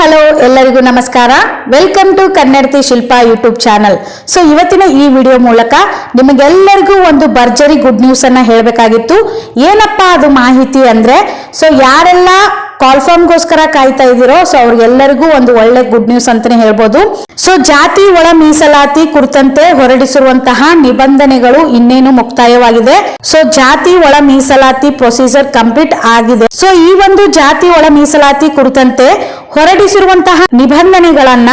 Hello, ಎಲ್ಲರಿಗೂ ನಮಸ್ಕಾರ. Welcome to Kannadathi Shilpa YouTube channel so ಇವತ್ತಿನ ಈ ವಿಡಿಯೋ ಮೂಲಕ ನಿಮಗೆಲ್ಲರಿಗೂ ಒಂದು ಭರ್ಜರಿ ಗುಡ್ ನ್ಯೂಸ್ ಅನ್ನ ಹೇಳಬೇಕಾಗಿತ್ತು. ಏನಪ್ಪಾ ಅದು ಮಾಹಿತಿ ಅಂದ್ರೆ ಸೊ ಯಾರೆಲ್ಲ ಕಾಲ್ ಫಾರ್ಮ್ಗೋಸ್ಕರ ಕಾಯ್ತಾ ಇದ್ದೀರೋ ಸೊ ಅವ್ರಿಗೆಲ್ಲರಿಗೂ ಒಂದು ಒಳ್ಳೆ ಗುಡ್ ನ್ಯೂಸ್ ಅಂತಾನೆ ಹೇಳ್ಬೋದು. ಸೊ ಜಾತಿ ಒಳ ಮೀಸಲಾತಿ ಕುರಿತಂತೆ ಹೊರಡಿಸಿರುವಂತಹ ನಿಬಂಧನೆಗಳು ಇನ್ನೇನು ಮುಕ್ತಾಯವಾಗಿದೆ. ಸೊ ಜಾತಿ ಒಳ ಮೀಸಲಾತಿ ಪ್ರೊಸೀಜರ್ ಕಂಪ್ಲೀಟ್ ಆಗಿದೆ. ಸೊ ಈ ಒಂದು ಜಾತಿ ಒಳ ಮೀಸಲಾತಿ ಕುರಿತಂತೆ ಹೊರಡಿಸಿರುವಂತಹ ನಿಬಂಧನೆಗಳನ್ನ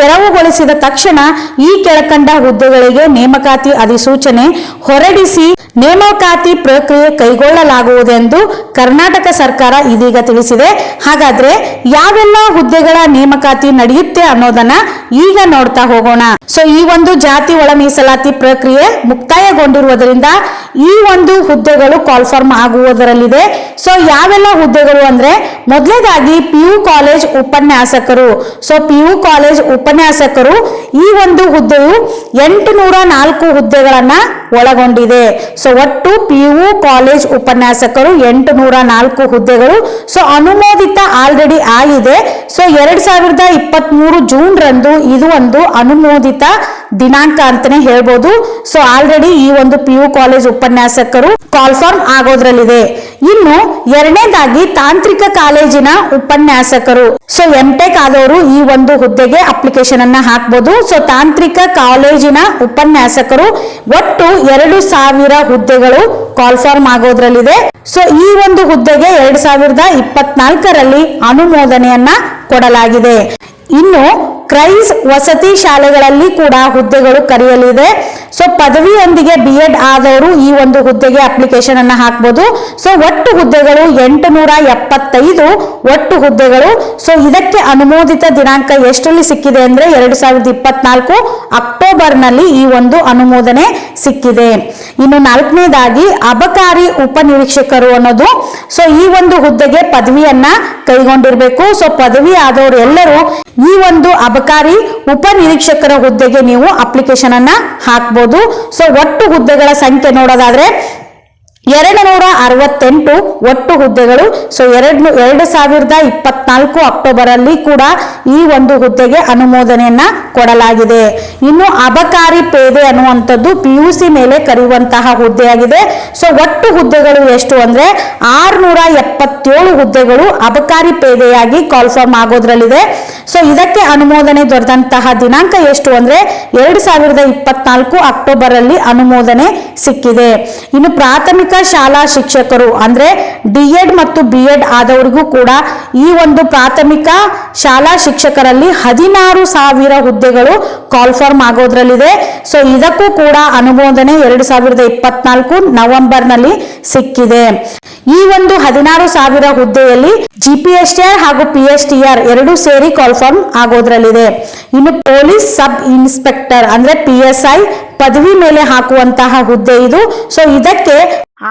ತೆರವುಗೊಳಿಸಿದ ತಕ್ಷಣ ಈ ಕೆಳಕಂಡ ಹುದ್ದೆಗಳಿಗೆ ನೇಮಕಾತಿ ಅಧಿಸೂಚನೆ ಹೊರಡಿಸಿ ನೇಮಕಾತಿ ಪ್ರಕ್ರಿಯೆ ಕೈಗೊಳ್ಳಲಾಗುವುದೆಂದು ಕರ್ನಾಟಕ ಸರ್ಕಾರ ಇದೀಗ ತಿಳಿಸಿದೆ. ಹಾಗಾದ್ರೆ ಯಾವೆಲ್ಲ ಹುದ್ದೆಗಳ ನೇಮಕಾತಿ ನಡೆಯುತ್ತೆ ಅನ್ನೋದನ್ನ ಈಗ ನೋಡ್ತಾ ಹೋಗೋಣ. ಸೊ ಈ ಒಂದು ಜಾತಿ ಒಳ ಮೀಸಲಾತಿ ಪ್ರಕ್ರಿಯೆ ಮುಕ್ತಾಯಗೊಂಡಿರುವುದರಿಂದ ಈ ಒಂದು ಹುದ್ದೆಗಳು ಕಾಲ್ಫಾರ್ಮ್ ಆಗುವುದರಲ್ಲಿದೆ. ಸೊ ಯಾವೆಲ್ಲ ಹುದ್ದೆಗಳು ಅಂದ್ರೆ ಮೊದಲನೇದಾಗಿ ಪಿ ಯು ಕಾಲೇಜ್ ಉಪನ್ಯಾಸಕರು. ಸೊ ಪಿ ಯು ಕಾಲೇಜ್ ಉಪನ್ಯಾಸಕರು ಈ ಒಂದು ಹುದ್ದೆಯು ಎಂಟು ನೂರ ನಾಲ್ಕು ಹುದ್ದೆಗಳನ್ನ ಒಳಗೊಂಡಿದೆ. ಸೊ ಒಟ್ಟು ಪಿ ಯು ಕಾಲೇಜ್ ಉಪನ್ಯಾಸಕರು ಎಂಟು ನೂರ ನಾಲ್ಕು ಹುದ್ದೆಗಳು. ಸೊ ಅನುಮೋದಿತ ಆಲ್ರೆಡಿ ಆಗಿದೆ. ಸೊ ಎರಡ್ ಸಾವಿರದ ಇಪ್ಪತ್ತ್ ಮೂರು ಜೂನ್ ರಂದು ಇದು ಒಂದು ಅನುಮೋದಿತ ದಿನಾಂಕ ಅಂತಾನೆ ಹೇಳ್ಬೋದು. ಸೊ ಆಲ್ರೆಡಿ ಈ ಒಂದು ಪಿ ಯು ಕಾಲೇಜ್ ಉಪನ್ಯಾಸಕರು ಕಾಲ್ಫಾರ್ಮ್ ಆಗೋದ್ರಲ್ಲಿದೆ. ಇನ್ನು ಎರಡನೇದಾಗಿ ತಾಂತ್ರಿಕ ಕಾಲೇಜಿನ ಉಪನ್ಯಾಸಕರು. ಸೊ ಎಂ ಟೆಕ್ ಆದವರು ಈ ಒಂದು ಹುದ್ದೆಗೆ ಅಪ್ಲಿಕೇಶನ್ ಅನ್ನ ಹಾಕ್ಬೋದು. ಸೊ ತಾಂತ್ರಿಕ ಕಾಲೇಜಿನ ಉಪನ್ಯಾಸಕರು ಒಟ್ಟು ಎರಡು ಸಾವಿರ ಹುದ್ದೆಗಳು ಕಾಲ್ಫಾರ್ಮ್ ಆಗೋದ್ರಲ್ಲಿದೆ. ಸೊ ಈ ಒಂದು ಹುದ್ದೆಗೆ ಎರಡ್ ಸಾವಿರದ ಇಪ್ಪತ್ನಾಲ್ಕರಲ್ಲಿ ಅನುಮೋದನೆಯನ್ನ ಕೊಡಲಾಗಿದೆ. ಇನ್ನು ಕ್ರೈಸ್ ವಸತಿ ಶಾಲೆಗಳಲ್ಲಿ ಕೂಡ ಹುದ್ದೆಗಳು ಕರೆಯಲಿದೆ. ಸೊ ಪದವಿಯೊಂದಿಗೆ ಬಿ ಎಡ್ ಆದವರು ಈ ಒಂದು ಹುದ್ದೆಗೆ ಅಪ್ಲಿಕೇಶನ್ ಅನ್ನು ಹಾಕ್ಬೋದು. ಸೊ ಒಟ್ಟು ಹುದ್ದೆಗಳು ಎಂಟು ನೂರ ಎಪ್ಪತ್ತೈದು ಒಟ್ಟು ಹುದ್ದೆಗಳು. ಸೊ ಇದಕ್ಕೆ ಅನುಮೋದಿತ ದಿನಾಂಕ ಎಷ್ಟರಲ್ಲಿ ಸಿಕ್ಕಿದೆ ಅಂದ್ರೆ ಎರಡು ಸಾವಿರದ ಇಪ್ಪತ್ನಾಲ್ಕು ಅಕ್ಟೋಬರ್ನಲ್ಲಿ ಈ ಒಂದು ಅನುಮೋದನೆ ಸಿಕ್ಕಿದೆ. ಇನ್ನು ನಾಲ್ಕನೇದಾಗಿ ಅಬಕಾರಿ ಉಪನಿರೀಕ್ಷಕರು ಅನ್ನೋದು. ಸೊ ಈ ಒಂದು ಹುದ್ದೆಗೆ ಪದವಿಯನ್ನ ಕೈಗೊಂಡಿರಬೇಕು. ಸೊ ಪದವಿ ಆದವರು ಎಲ್ಲರೂ ಈ ಒಂದು ಅಬಕಾರಿ ಉಪನಿರೀಕ್ಷಕರ ಹುದ್ದೆಗೆ ನೀವು ಅಪ್ಲಿಕೇಶನ್ ಅನ್ನ ಹಾಕ್ಬೋದು. ಸೊ ಒಟ್ಟು ಹುದ್ದೆಗಳ ಸಂಖ್ಯೆ ನೋಡೋದಾದ್ರೆ ಎರಡು ನೂರ ಅರವತ್ತೆಂಟು ಒಟ್ಟು ಹುದ್ದೆಗಳು. ಸೊ ಎರಡು ಎರಡು ಸಾವಿರದ ಇಪ್ಪತ್ನಾಲ್ಕು ಅಕ್ಟೋಬರ್ ಅಲ್ಲಿ ಕೂಡ ಈ ಒಂದು ಹುದ್ದೆಗೆ ಅನುಮೋದನೆಯನ್ನ ಕೊಡಲಾಗಿದೆ. ಇನ್ನು ಅಬಕಾರಿ ಪೇದೆ ಅನ್ನುವಂಥದ್ದು ಪಿ ಯು ಸಿ ಮೇಲೆ ಕರೆಯುವಂತಹ ಹುದ್ದೆಯಾಗಿದೆ. ಸೊ ಒಟ್ಟು ಹುದ್ದೆಗಳು ಎಷ್ಟು ಅಂದ್ರೆ ಆರ್ನೂರ ಎಪ್ಪತ್ತೇಳು ಹುದ್ದೆಗಳು ಅಬಕಾರಿ ಪೇದೆಯಾಗಿ ಕಾಲ್ಫಾರ್ಮ್ ಆಗೋದ್ರಲ್ಲಿದೆ. ಸೊ ಇದಕ್ಕೆ ಅನುಮೋದನೆ ದೊರೆತಂತಹ ದಿನಾಂಕ ಎಷ್ಟು ಅಂದ್ರೆ ಎರಡು ಸಾವಿರದ ಇಪ್ಪತ್ನಾಲ್ಕು ಅಕ್ಟೋಬರ್ ಅಲ್ಲಿ ಅನುಮೋದನೆ ಸಿಕ್ಕಿದೆ. ಇನ್ನು ಪ್ರಾಥಮಿಕ ಶಾಲಾ ಶಿಕ್ಷಕರು ಅಂದ್ರೆ ಡಿ ಎಡ್ ಮತ್ತು ಬಿ ಎಡ್ ಆದವರಿಗೂ ಕೂಡ ಈ ಒಂದು ಪ್ರಾಥಮಿಕ ಶಾಲಾ ಶಿಕ್ಷಕರಲ್ಲಿ ಹದಿನಾರು ಸಾವಿರ ಹುದ್ದೆಗಳು ಕಾಲ್ಫಾರ್ಮ್ ಆಗೋದ್ರಲ್ಲಿದೆ. ಸೊ ಇದಕ್ಕೂ ಕೂಡ ಅನುಮೋದನೆ ಎರಡು ಸಾವಿರದ ಇಪ್ಪತ್ನಾಲ್ಕು ನವೆಂಬರ್ನಲ್ಲಿ ಸಿಕ್ಕಿದೆ. ಈ ಒಂದು ಹದಿನಾರು ಸಾವಿರ ಹುದ್ದೆಯಲ್ಲಿ G P S T R ಹಾಗೂ ಪಿ ಎಸ್ ಟಿ ಆರ್ ಎರಡು ಸೇರಿ ಕಾಲ್ಫಾರ್ಮ್ ಆಗೋದ್ರಲ್ಲಿದೆ. ಇನ್ನು ಪೊಲೀಸ್ ಸಬ್ ಇನ್ಸ್ಪೆಕ್ಟರ್ ಅಂದ್ರೆ ಪಿ ಎಸ್ ಐ ಪದವಿ ಮೇಲೆ ಹಾಕುವಂತಹ ಹುದ್ದೆ ಇದು. ಸೊ ಇದಕ್ಕೆ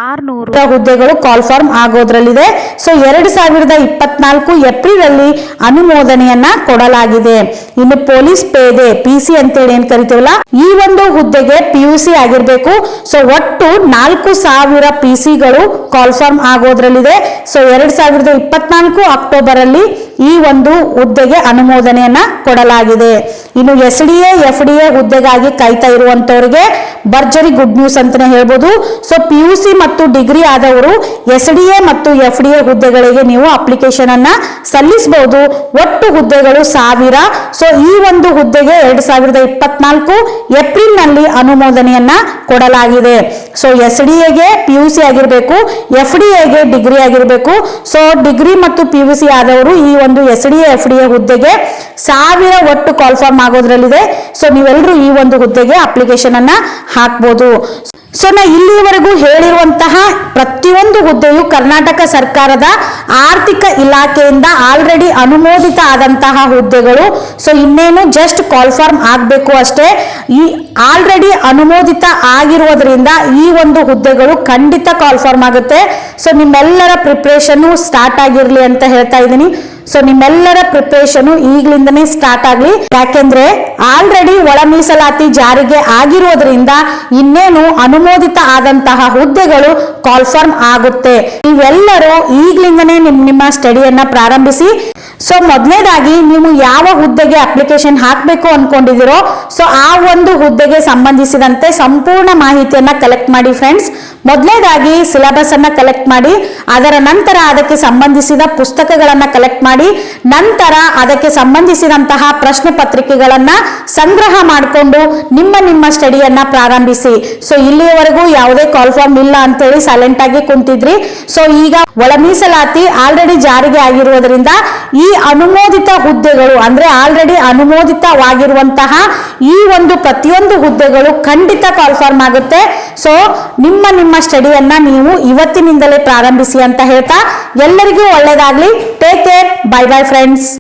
ಆರ್ನೂರು. ಹುದ್ದೆಗಳು ಕಾಲ್ಫಾರ್ಮ್ ಆಗೋದ್ರಲ್ಲಿದೆ. ಸೊ ಎರಡು ಸಾವಿರದ ಇಪ್ಪತ್ನಾಲ್ಕು ಏಪ್ರಿಲ್ ಅಲ್ಲಿ ಅನುಮೋದನೆಯನ್ನ ಕೊಡಲಾಗಿದೆ. ಇನ್ನು ಪೊಲೀಸ್ ಪೇದೆ ಪಿ ಸಿ ಅಂತೇಳಿ ಏನ್ ಕರಿತೀವಲ್ಲ, ಈ ಒಂದು ಹುದ್ದೆಗೆ ಪಿ ಯು ಸಿ ಆಗಿರ್ಬೇಕು. ಸೊ ಒಟ್ಟು ನಾಲ್ಕು ಸಾವಿರ ಪಿ ಸಿಗಳು ಕಾಲ್ಫಾರ್ಮ್ ಆಗೋದ್ರಲ್ಲಿದೆ. ಸೊ ಎರಡ್ ಸಾವಿರದ ಇಪ್ಪತ್ನಾಲ್ಕು ಅಕ್ಟೋಬರ್ ಅಲ್ಲಿ ಈ ಒಂದು ಹುದ್ದೆಗೆ ಅನುಮೋದನೆಯನ್ನ ಕೊಡಲಾಗಿದೆ. ಇನ್ನು S D A, F D A ಹುದ್ದೆಗಾಗಿ ಕಾಯ್ತಾ ಇರುವಂತವರಿಗೆ ಭರ್ಜರಿ ಗುಡ್ ನ್ಯೂಸ್ ಅಂತಾನೆ ಹೇಳ್ಬೋದು. ಸೊ ಪಿ ಯು ಸಿ ಮತ್ತು ಡಿಗ್ರಿ ಆದವರು ಎಸ್ ಡಿ ಎ ಮತ್ತು ಎಫ್ ಡಿ ಎ ಹುದ್ದೆಗಳಿಗೆ ನೀವು ಅಪ್ಲಿಕೇಶನ್ ಅನ್ನ ಸಲ್ಲಿಸಬಹುದು. ಒಟ್ಟು ಹುದ್ದೆಗಳು ಸಾವಿರ. ಸೊ ಈ ಒಂದು ಹುದ್ದೆಗೆ ಎರಡ್ ಸಾವಿರದ ಇಪ್ಪತ್ನಾಲ್ಕು ಏಪ್ರಿಲ್ನಲ್ಲಿ ಅನುಮೋದನೆಯನ್ನ ಕೊಡಲಾಗಿದೆ. ಸೊ ಎಸ್ ಡಿ ಎಗೆ ಪಿ ಯು ಸಿ ಆಗಿರಬೇಕು ಎಫ್ ಡಿ ಎಗೆ ಡಿಗ್ರಿ ಆಗಿರಬೇಕು. ಸೊ ಡಿಗ್ರಿ ಮತ್ತು ಪಿ ಯು ಸಿ ಆದವರು ಈ ಒಂದು S D F D A ಹುದ್ದೆಗೆ ಸಾವಿರ ಒಟ್ಟು ಕಾಲ್ಫಾರ್ಮ್ ಆಗೋದ್ರಲ್ಲಿದೆ. ಸೊ ನೀವೆಲ್ಲರೂ ಈ ಒಂದು ಹುದ್ದೆಗೆ ಅಪ್ಲಿಕೇಶನ್ ಅನ್ನ ಹಾಕ್ಬೋದು. ಸೊ ನಾ ಇಲ್ಲಿವರೆಗೂ ಹೇಳಿರುವಂತಹ ಪ್ರತಿಯೊಂದು ಹುದ್ದೆಯು ಕರ್ನಾಟಕ ಸರ್ಕಾರದ ಆರ್ಥಿಕ ಇಲಾಖೆಯಿಂದ ಆಲ್ರೆಡಿ ಅನುಮೋದಿತ ಆದಂತಹ ಹುದ್ದೆಗಳು. ಸೊ ಇನ್ನೇನು ಜಸ್ಟ್ ಕಾಲ್ಫಾರ್ಮ್ ಆಗಬೇಕು ಅಷ್ಟೇ. ಈ ಆಲ್ರೆಡಿ ಅನುಮೋದಿತ ಆಗಿರುವುದರಿಂದ ಈ ಒಂದು ಹುದ್ದೆಗಳು ಖಂಡಿತ ಕಾಲ್ಫಾರ್ಮ್ ಆಗುತ್ತೆ. ಸೊ ನಿಮ್ಮೆಲ್ಲರ ಪ್ರಿಪ್ರೇಷನ್ನು ಸ್ಟಾರ್ಟ್ ಆಗಿರಲಿ ಅಂತ ಹೇಳ್ತಾ ಇದ್ದೀನಿ. ಸೊ ನಿಮ್ಮೆಲ್ಲರ ಪ್ರಿಪರೇಷನ್ ಈಗ್ಲಿಂದನೇ ಸ್ಟಾರ್ಟ್ ಆಗ್ಲಿ. ಯಾಕೆಂದ್ರೆ ಆಲ್ರೆಡಿ ಒಳ ಮೀಸಲಾತಿ ಜಾರಿಗೆ ಆಗಿರೋದ್ರಿಂದ ಇನ್ನೇನು ಅನುಮೋದಿತ ಆದಂತಹ ಹುದ್ದೆಗಳು ಕಾಲ್ಫರ್ಮ್ ಆಗುತ್ತೆ. ನೀವೆಲ್ಲರೂ ಈಗ್ಲಿಂದನೇ ನಿಮ್, ನಿಮ್ಮ ಸ್ಟಡಿಯನ್ನ ಪ್ರಾರಂಭಿಸಿ. ಸೊ ಮೊದಲನೇದಾಗಿ ನೀವು ಯಾವ ಹುದ್ದೆಗೆ ಅಪ್ಲಿಕೇಶನ್ ಹಾಕಬೇಕು ಅನ್ಕೊಂಡಿದ್ದೀರೋ ಸೊ ಆ ಒಂದು ಹುದ್ದೆಗೆ ಸಂಬಂಧಿಸಿದಂತೆ ಸಂಪೂರ್ಣ ಮಾಹಿತಿಯನ್ನ ಕಲೆಕ್ಟ್ ಮಾಡಿ ಫ್ರೆಂಡ್ಸ್ ಮೊದಲನೇದಾಗಿ ಸಿಲೆಬಸ್ ಅನ್ನ ಕಲೆಕ್ಟ್ ಮಾಡಿ, ಅದರ ನಂತರ ಅದಕ್ಕೆ ಸಂಬಂಧಿಸಿದ ಪುಸ್ತಕಗಳನ್ನ ಕಲೆಕ್ಟ್ ಮಾಡಿ, ನಂತರ ಅದಕ್ಕೆ ಸಂಬಂಧಿಸಿದಂತಹ ಪ್ರಶ್ನೆ ಪತ್ರಿಕೆಗಳನ್ನ ಸಂಗ್ರಹ ಮಾಡಿಕೊಂಡು ನಿಮ್ಮ ನಿಮ್ಮ ಸ್ಟಡಿಯನ್ನ ಪ್ರಾರಂಭಿಸಿ. ಸೊ ಇಲ್ಲಿಯವರೆಗೂ ಯಾವುದೇ ಕಾಲ್ ಫಾರ್ಮ್ ಇಲ್ಲ ಅಂತೇಳಿ ಸೈಲೆಂಟ್ ಆಗಿ ಕುಂತಿದ್ರಿ. ಸೊ ಈಗ ಒಳ ಮೀಸಲಾತಿ ಆಲ್ರೆಡಿ ಜಾರಿಗೆ ಆಗಿರುವುದರಿಂದ ಈ ಅನುಮೋದಿತ ಹುದ್ದೆಗಳು, ಅಂದ್ರೆ ಆಲ್ರೆಡಿ ಅನುಮೋದಿತವಾಗಿರುವಂತಹ ಈ ಒಂದು ಪ್ರತಿಯೊಂದು ಹುದ್ದೆಗಳು ಖಂಡಿತ ಕನ್ಫರ್ಮ್ ಆಗುತ್ತೆ. ಸೊ ನಿಮ್ಮ ನಿಮ್ಮ ಸ್ಟಡಿಯನ್ನ ನೀವು ಇವತ್ತಿನಿಂದಲೇ ಪ್ರಾರಂಭಿಸಿ ಅಂತ ಹೇಳ್ತಾ, ಎಲ್ಲರಿಗೂ ಒಳ್ಳೇದಾಗ್ಲಿ. Take care bye bye friends